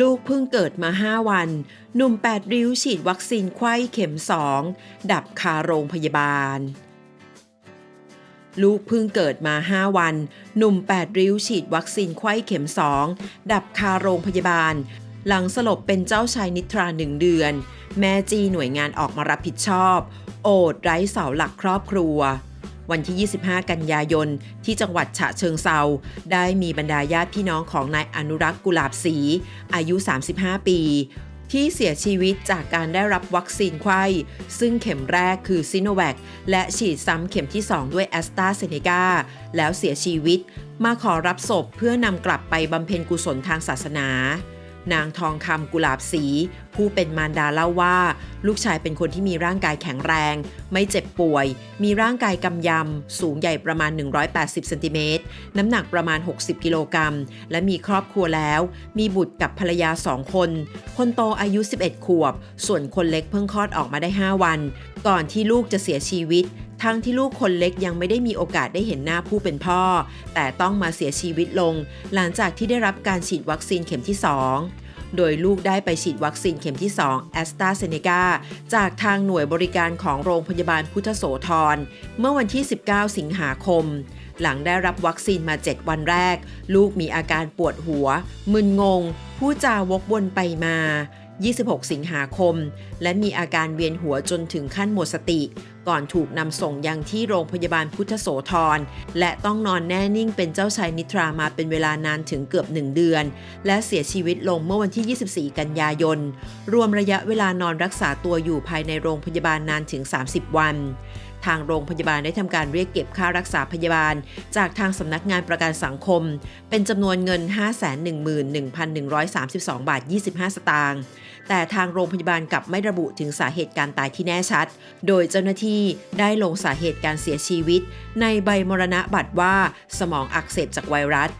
ลูกเพิ่งเกิดมา5วัน หนุ่ม8ริ้วฉีดวัคซีนไข้เข็ม2ดับคาโรงพยาบาล ลูกเพิ่งเกิดมา5วัน หนุ่ม8ริ้วฉีดวัคซีนไข้เข็ม2ดับคาโรงพยาบาล หลังสลบเป็นเจ้าชายนิทราหนึ่งเดือน แม่จีหน่วยงานออกมารับผิดชอบ โอดไร้เสาหลักครอบครัว วันที่ 25 กันยายน ที่จังหวัดฉะเชิงเซาได้มีบรรดาญาติพี่น้องของนายอนุรักษ์กุหลาบศรีอายุ 35 ปี ที่เสียชีวิตจากการได้รับวัคซีนไข้ซึ่งเข็มแรกคือซิโนแวคและฉีดซ้ำเข็มที่ 2 ด้วยแอสตราเซเนกาแล้วเสียชีวิต มาขอรับศพเพื่อนำกลับไปบำเพ็ญกุศลทางศาสนา นางทองคำกุหลาบสี ผู้เป็นมารดาเล่าว่า ลูกชายเป็นคนที่มีร่างกายแข็งแรง ไม่เจ็บป่วย มีร่างกายกำยำ สูงใหญ่ประมาณ 180 เซนติเมตร น้ำหนักประมาณ 60 กิโลกรัม และมีครอบครัวแล้ว มีบุตรกับภรรยาสองคน คนโตอายุ 11 ขวบ ส่วนคนเล็กเพิ่งคลอดออกมาได้ 5 วัน ก่อนที่ลูกจะเสียชีวิตทั้งที่ลูกคนเล็กยังไม่ได้มีโอกาสได้เห็นหน้าผู้เป็นพ่อ แต่ต้องมาเสียชีวิตลง หลังจากที่ได้รับการฉีดวัคซีนเข็มที่ 2 โดยลูกได้ไปฉีดวัคซีนเข็มที่ 2 แอสตราเซเนกาจากทางหน่วยบริการของโรงพยาบาลพุทธโสธร เมื่อวันที่ 19 สิงหาคม หลังได้รับวัคซีนมา 7 วันแรก ลูกมีอาการปวดหัว มึนงง ผู้จาวกวนไปมา 26 สิงหาคม และมีอาการเวียนหัวจนถึงขั้นหมดสติ ก่อนถูกนำส่งยังที่โรงพยาบาลพุทธโสธร และต้องนอนแน่นิ่งเป็นเจ้าชายนิทรามาเป็นเวลานานถึงเกือบ 1 เดือน และเสียชีวิตลงเมื่อวันที่ 24 กันยายน รวมระยะเวลานอนรักษาตัวอยู่ภายในโรงพยาบาลนานถึง 30 วันทางโรงพยาบาลได้ทำการเรียกเก็บค่ารักษาพยาบาล จากทางสำนักงานประกันสังคม เป็นจำนวนเงิน 511,132 บาท 25 สตางค์ แต่ทางโรงพยาบาลกลับไม่ระบุถึงสาเหตุการตายที่แน่ชัด โดยเจ้าหน้าที่ได้ลงสาเหตุการเสียชีวิต ในใบมรณะบัตรว่าสมองอักเสบจากไวรัส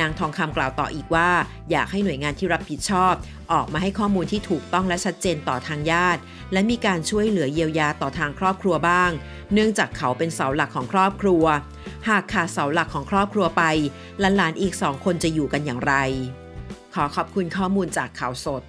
นางทองคำกล่าวต่ออีกว่า อยากให้หน่วยงานที่รับผิดชอบ ออกมาให้ข้อมูลที่ถูกต้องและชัดเจนต่อทางญาติ และมีการช่วยเหลือเยียวยาต่อทางครอบครัวบ้าง เนื่องจากเขาเป็นเสาหลักของครอบครัว หากขาดเสาหลักของครอบครัวไปหลานๆอีกสองคนจะอยู่กันอย่างไร ขอขอบคุณข้อมูลจากข่าวสด